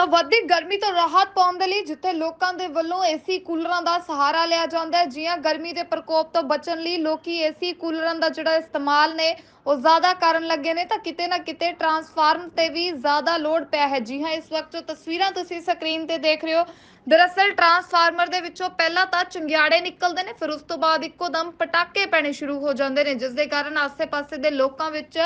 ਤਾਂ ਵੱਧਦੀ ਗਰਮੀ ਤੋਂ ਰਾਹਤ ਪਾਉਣ ਦੇ ਲਈ ਜਿੱਥੇ ਲੋਕਾਂ ਦੇ ਵੱਲੋਂ ਏਸੀ ਕੂਲਰਾਂ ਦਾ ਸਹਾਰਾ ਲਿਆ ਜਾਂਦਾ ਹੈ ਜੀਆਂ ਗਰਮੀ ਦੇ ਪ੍ਰਕੋਪ ਤੋਂ ਬਚਣ ਲਈ ਲੋਕੀ ਏਸੀ ਕੂਲਰਾਂ ਦਾ ਜਿਹੜਾ ਇਸਤੇਮਾਲ ਨੇ, ਉਹ ਜ਼ਿਆਦਾ ਕਰਨ ਲੱਗੇ ਨੇ। ਤਾਂ ਕਿਤੇ ਨਾ ਕਿਤੇ ਟਰਾਂਸਫਾਰਮ ਤੇ ਵੀ ਜ਼ਿਆਦਾ ਲੋਡ ਪਿਆ ਹੈ। ਜੀ ਹਾਂ ਇਸ ਵਕਤ ਜੋ ਤਸਵੀਰਾਂ ਤੁਸੀਂ ਸਕਰੀਨ ਤੇ ਦੇਖ ਰਹੇ ਹੋ, ਦਰਅਸਲ ਟਰਾਂਸਫਾਰਮਰ ਦੇ ਵਿੱਚੋਂ ਪਹਿਲਾਂ ਤਾਂ ਚੰਗਿਆੜੇ ਨਿਕਲਦੇ ਨੇ, ਫਿਰ ਉਸ ਤੋਂ ਬਾਅਦ ਇੱਕੋ ਦਮ ਪਟਾਕੇ ਪੈਣੇ ਸ਼ੁਰੂ ਹੋ ਜਾਂਦੇ ਨੇ, ਜਿਸ ਦੇ ਕਾਰਨ ਆਸ-ਪਾਸੇ ਦੇ ਲੋਕਾਂ ਵਿੱਚ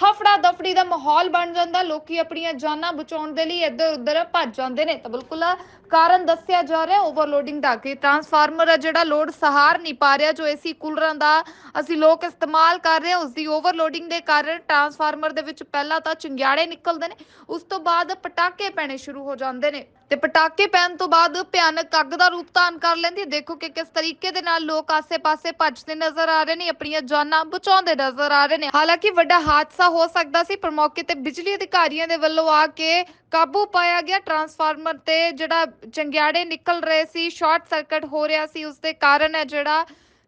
ਹਫੜਾ ਦਫੜੀ ਦਾ ਮਾਹੌਲ ਬਣ ਜਾਂਦਾ। ਲੋਕੀ ਆਪਣੀਆਂ ਜਾਨਾਂ ਬਚਾਉਣ ਦੇ ਲਈ ਇੱਧਰ ਉੱਧਰ ਭੱਜ ਜਾਂਦੇ ਨੇ ਤਾਂ ਬਿਲਕੁਲ ਕਾਰਨ ਦੱਸਿਆ ਜਾ ਰਿਹਾ ਓਵਰਲੋਡਿੰਗ ਦਾ ਕਿ ਟਰਾਂਸਫਾਰਮਰ ਹੈ ਜਿਹੜਾ ਲੋਡ ਸਹਾਰ ਨਹੀਂ ਪਾ ਰਿਹਾ, ਜੋ ਏਸੀ ਕੂਲਰਾਂ ਦਾ ਅਸੀਂ ਲੋਕ ਇਸਤੇਮਾਲ ਕਰ ਰਹੇ ਹਾਂ ਉਸ ਦੀ ਓਵਰਲੋਡਿੰਗ ਦੇ ਕਾਰਨ ਟਰਾਂਸਫਾਰਮਰ ਦੇ ਵਿੱਚ ਪਹਿਲਾਂ ਤਾਂ ਚੰਗਿਆੜੇ ਨਿਕਲਦੇ ਨੇ, ਉਸ ਤੋਂ ਬਾਅਦ ਪਟਾਕੇ ਪੈਣੇ ਸ਼ੁਰੂ ਹੋ ਜਾਂਦੇ ਨੇ ਤੇ ਪਟਾਕੇ ਪੈਣ ਤੋਂ ਬਾਅਦ ਭਿਆਨਕ ਅੱਗ ਦਾ ਰੂਪ ਧਾਰਨ ਕਰ ਲੈਂਦੀ ਦੇਖੋ ਕਿ ਕਿਸ ਤਰੀਕੇ ਦੇ ਨਾਲ ਲੋਕ ਆਸੇ-ਪਾਸੇ ਭੱਜਦੇ ਨਜ਼ਰ ਆ ਰਹੇ ਨੇ, ਆਪਣੀਆਂ ਜਾਨਾਂ ਬਚਾਉਂਦੇ ਨਜ਼ਰ ਆ ਰਹੇ ਨੇ। ਹਾਲਾਂਕਿ ਵੱਡਾ ਹਾਦਸਾ ਹੋ ਸਕਦਾ ਸੀ, ਪਰ ਮੌਕੇ ਤੇ ਬਿਜਲੀ ਅਧਿਕਾਰੀਆਂ ਦੇ ਵੱਲੋਂ ਆ ਕੇ ਕਾਬੂ ਪਾਇਆ ਗਿਆ। ਟਰਾਂਸਫਾਰਮਰ ਤੇ ਜਿਹੜਾ ਚੰਗਿਆੜੇ ਨਿਕਲ ਰਹੇ ਸੀ, ਸ਼ਾਰਟ ਸਰਕਟ ਹੋ ਰਿਹਾ ਸੀ ਉਸ ਦੇ ਕਾਰਨ ਹੈ ਜਿਹੜਾ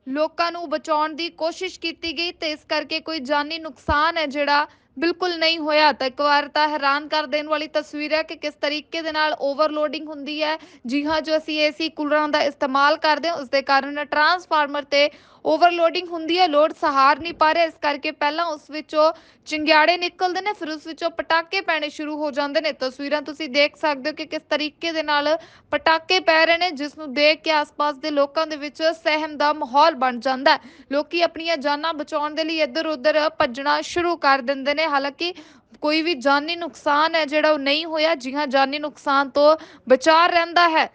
ਲੋਕਾਂ ਨੂੰ ਬਚਾਉਣ ਦੀ ਕੋਸ਼ਿਸ਼ ਕੀਤੀ ਗਈ ਤੇ ਇਸ ਕਰਕੇ ਕੋਈ ਜਾਨੀ ਨੁਕਸਾਨ ਹੈ ਜਿਹੜਾ ਬਿਲਕੁਲ ਨਹੀਂ ਹੋਇਆ। ਤਾਂ ਇੱਕ ਵਾਰ ਤਾਂ ਹੈਰਾਨ ਕਰ ਦੇਣ ਵਾਲੀ ਤਸਵੀਰ ਹੈ ਕਿ ਕਿਸ ਤਰੀਕੇ ਦੇ ਨਾਲ ਓਵਰਲੋਡਿੰਗ ਹੁੰਦੀ ਹੈ। ਜੀ ਹਾਂ, ਜੋ ਅਸੀਂ ਏਸੀ ਕੂਲਰਾਂ ਦਾ ਇਸਤੇਮਾਲ ਕਰਦੇ ਹਾਂ ਉਸ ਦੇ ਕਾਰਨ ਟਰਾਂਸਫਾਰਮਰ ਤੇ ਓਵਰਲੋਡਿੰਗ ਹੁੰਦੀ ਹੈ। ਲੋਡ ਸਹਾਰ ਨਹੀਂ ਪਾ ਰਿਹਾ। ਇਸ ਕਰਕੇ ਪਹਿਲਾਂ ਉਸ ਵਿੱਚੋਂ ਚਿੰਗਿਆੜੇ ਨਿਕਲਦੇ ਨੇ, ਫਿਰ ਉਸ ਵਿੱਚੋਂ ਪਟਾਕੇ ਪੈਣੇ ਸ਼ੁਰੂ ਹੋ ਜਾਂਦੇ ਨੇ। ਤਸਵੀਰਾਂ ਤੁਸੀਂ ਦੇਖ ਸਕਦੇ ਹੋ ਕਿ ਕਿਸ ਤਰੀਕੇ ਦੇ ਨਾਲ ਪਟਾਕੇ ਪੈ ਰਹੇ ਨੇ, ਜਿਸ ਨੂੰ ਦੇਖ ਕੇ ਆਸ-ਪਾਸ ਦੇ ਲੋਕਾਂ ਦੇ ਵਿੱਚ ਸਹਿਮ ਦਾ ਮਾਹੌਲ ਬਣ ਜਾਂਦਾ ਹੈ। ਲੋਕੀ ਆਪਣੀਆਂ ਜਾਨਾਂ ਬਚਾਉਣ ਦੇ ਲਈ ਇੱਧਰ-ਉੱਧਰ ਭੱਜਣਾ ਸ਼ੁਰੂ ਕਰ ਦਿੰਦੇ ਨੇ। ਹਾਲਾਂਕਿ ਕੋਈ ਵੀ ਜਾਨੀ ਨੁਕਸਾਨ ਹੈ ਜਿਹੜਾ ਉਹ ਨਹੀਂ ਹੋਇਆ ਜੀ ਹਾਂ ਜਾਨੀ ਨੁਕਸਾਨ ਤੋਂ ਬਚਾ ਰਹਿੰਦਾ ਹੈ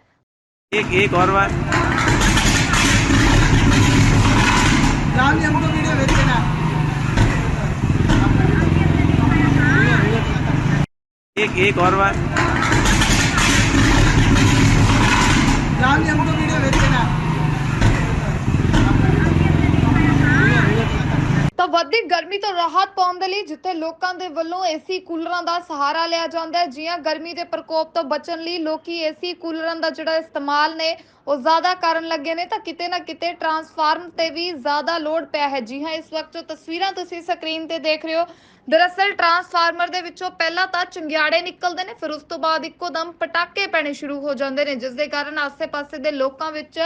एक एक और बार राहुल जी हमको वीडियो भेज देना एक एक और बार ਵੱਧਦੀ ਗਰਮੀ ਤੋਂ ਰਾਹਤ ਪਾਉਣ ਦੇ ਲਈ ਜਿੱਥੇ ਲੋਕਾਂ ਦੇ ਵੱਲੋਂ ਏਸੀ ਕੂਲਰਾਂ ਦਾ ਸਹਾਰਾ ਲਿਆ ਜਾਂਦਾ ਹੈ ਜੀਆਂ ਗਰਮੀ ਦੇ ਪ੍ਰਕੋਪ ਤੋਂ ਬਚਣ ਲਈ ਲੋਕੀ ਏਸੀ ਕੂਲਰਾਂ ਦਾ ਜਿਹੜਾ ਇਸਤੇਮਾਲ ਨੇ ਉਹ ਜ਼ਿਆਦਾ ਕਰਨ ਲੱਗੇ ਨੇ ਤਾਂ ਕਿਤੇ ਨਾ ਕਿਤੇ ਟਰਾਂਸਫਾਰਮ ਤੇ ਵੀ ਜ਼ਿਆਦਾ ਲੋਡ ਪਿਆ ਹੈ। ਜੀ ਹਾਂ, ਇਸ ਵਕਤ ਜੋ ਤਸਵੀਰਾਂ ਤੁਸੀਂ ਸਕਰੀਨ ਤੇ ਦੇਖ ਰਹੇ ਹੋ, ਦਰਅਸਲ ਟਰਾਂਸਫਾਰਮਰ ਦੇ ਵਿੱਚੋਂ ਪਹਿਲਾਂ ਤਾਂ ਚੰਗਿਆੜੇ ਨਿਕਲਦੇ ਨੇ, ਫਿਰ ਉਸ ਤੋਂ ਬਾਅਦ ਇੱਕੋ ਦਮ ਪਟਾਕੇ ਪੈਣੇ ਸ਼ੁਰੂ ਹੋ ਜਾਂਦੇ ਨੇ, ਜਿਸ ਦੇ ਕਾਰਨ ਆਸ-ਪਾਸੇ ਦੇ ਲੋਕਾਂ ਵਿੱਚ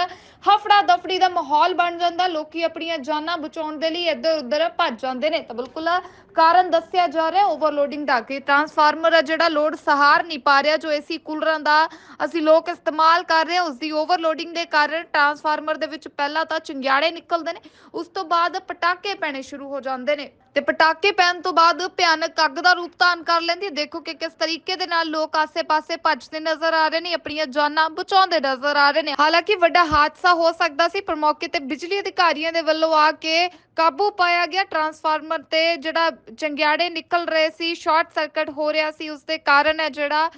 ਹਫੜਾ ਦਫੜੀ ਦਾ ਮਾਹੌਲ ਬਣ ਜਾਂਦਾ। ਲੋਕੀ ਆਪਣੀਆਂ ਜਾਨਾਂ ਬਚਾਉਣ ਦੇ ਲਈ ਇੱਧਰ ਉੱਧਰ ਭੱਜ ਜਾਂਦੇ ਨੇ। ਤਾਂ ਬਿਲਕੁਲ ਕਾਰਨ ਦੱਸਿਆ ਜਾ ਰਿਹਾ ਓਵਰਲੋਡਿੰਗ ਦਾ ਕਿ ਟਰਾਂਸਫਾਰਮਰ ਆ ਜਿਹੜਾ ਲੋਡ ਸਹਾਰ ਨਹੀਂ ਪਾ ਰਿਹਾ, ਜੋ ਏਸੀ ਕੂਲਰਾਂ ਦਾ ਅਸੀਂ ਲੋਕ ਇਸਤੇਮਾਲ ਕਰ ਰਹੇ ਹਾਂ ਉਸ ਦੀ ਓਵਰਲੋਡਿੰਗ ਦੇ ਕਾਰਨ ਟਰਾਂਸਫਾਰਮਰ ਦੇ ਵਿੱਚ ਪਹਿਲਾਂ ਤਾਂ ਚੰਗਿਆੜੇ ਨਿਕਲਦੇ ਨੇ, ਉਸ ਤੋਂ ਬਾਅਦ ਪਟਾਕੇ ਪੈਣੇ ਸ਼ੁਰੂ ਹੋ ਜਾਂਦੇ ਨੇ। ਤੇ ਪਟਾਕੇ ਪੈਣ ਤੋਂ ਬਾਅਦ ਭਿਆਨਕ ਅੱਗ ਦਾ ਰੂਪ ਧਾਰਨ ਕਰ ਲੈਂਦੀ ਹੈ। ਦੇਖੋ ਕਿ ਕਿਸ ਤਰੀਕੇ ਦੇ ਨਾਲ ਲੋਕ ਆਸੇ-ਪਾਸੇ ਭੱਜਦੇ ਨਜ਼ਰ ਆ ਰਹੇ ਨੇ, ਆਪਣੀਆਂ ਜਾਨਾਂ ਬਚਾਉਂਦੇ ਨਜ਼ਰ ਆ ਰਹੇ ਨੇ। ਹਾਲਾਂਕਿ ਵੱਡਾ ਹਾਦਸਾ ਹੋ ਸਕਦਾ ਸੀ, ਪਰ ਮੌਕੇ ਤੇ ਬਿਜਲੀ ਅਧਿਕਾਰੀਆਂ ਦੇ ਵੱਲੋਂ ਆ ਕੇ ਕਾਬੂ ਪਾਇਆ ਗਿਆ। ਟਰਾਂਸਫਾਰਮਰ ਤੇ ਜਿਹੜਾ ਚੰਗਿਆੜੇ ਨਿਕਲ ਰਹੇ ਸੀ ਸ਼ਾਰਟ ਸਰਕਟ ਹੋ ਰਿਹਾ ਸੀ, ਉਸ ਦੇ ਕਾਰਨ ਹੈ ਜਿਹੜਾ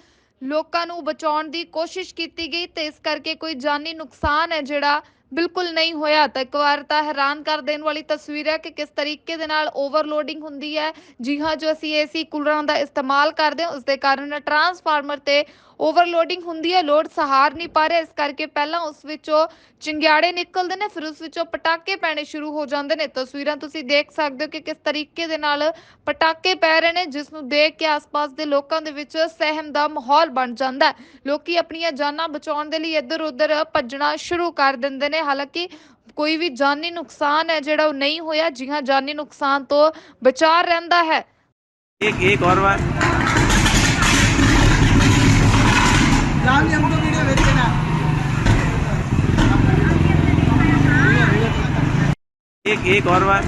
ਲੋਕਾਂ ਨੂੰ ਬਚਾਉਣ ਦੀ ਕੋਸ਼ਿਸ਼ ਕੀਤੀ ਗਈ ਤੇ ਇਸ ਕਰਕੇ ਕੋਈ ਜਾਨੀ ਨੁਕਸਾਨ ਹੈ ਜਿਹੜਾ ਬਿਲਕੁਲ ਨਹੀਂ ਹੋਇਆ। ਤਾਂ ਇੱਕ ਵਾਰ ਤਾਂ ਹੈਰਾਨ ਕਰ ਦੇਣ ਵਾਲੀ ਤਸਵੀਰ ਹੈ ਕਿ ਕਿਸ ਤਰੀਕੇ ਦੇ ਨਾਲ ਓਵਰਲੋਡਿੰਗ ਹੁੰਦੀ ਹੈ। ਜੀ ਹਾਂ, ਜੋ ਅਸੀਂ ਏਸੀ ਕੂਲਰਾਂ ਦਾ ਇਸਤੇਮਾਲ ਕਰਦੇ ਹਾਂ ਉਸ ਦੇ ਕਾਰਨ ਟਰਾਂਸਫਾਰਮਰ ਤੇ ਓਵਰਲੋਡਿੰਗ ਹੁੰਦੀ ਹੈ ਲੋਡ ਸਹਾਰ ਨਹੀਂ ਪਾ ਰਿਹਾ ਇਸ ਕਰਕੇ ਪਹਿਲਾਂ ਉਸ ਵਿੱਚੋਂ ਚਿੰਗਿਆੜੇ ਨਿਕਲਦੇ ਨੇ ਫਿਰ ਉਸ ਵਿੱਚੋਂ ਪਟਾਕੇ ਪੈਣੇ ਸ਼ੁਰੂ ਹੋ ਜਾਂਦੇ ਨੇ ਤਸਵੀਰਾਂ ਤੁਸੀਂ ਦੇਖ ਸਕਦੇ ਹੋ ਕਿ ਕਿਸ ਤਰੀਕੇ ਦੇ ਨਾਲ ਪਟਾਕੇ ਪੈ ਰਹੇ ਨੇ ਜਿਸ ਨੂੰ ਦੇਖ ਕੇ ਆਸ-ਪਾਸ ਦੇ ਲੋਕਾਂ ਦੇ ਵਿੱਚ ਸਹਿਮ ਦਾ ਮਾਹੌਲ ਬਣ ਜਾਂਦਾ ਹੈ ਲੋਕੀ ਆਪਣੀਆਂ ਜਾਨਾਂ ਬਚਾਉਣ ਦੇ ਲਈ ਇੱਧਰ-ਉੱਧਰ ਭੱਜਣਾ ਸ਼ੁਰੂ ਕਰ ਦਿੰਦੇ ਨੇ ਹਾਲਾਂਕਿ ਕੋਈ ਵੀ ਜਾਨੀ ਨੁਕਸਾਨ ਹੈ ਜਿਹੜਾ ਉਹ ਨਹੀਂ ਹੋਇਆ ਜੀ ਹਾਂ ਜਾਨੀ ਨੁਕਸਾਨ ਤੋਂ ਬਚਾ ਰਹਿੰਦਾ ਹੈ एक एक और बार एक एक और बार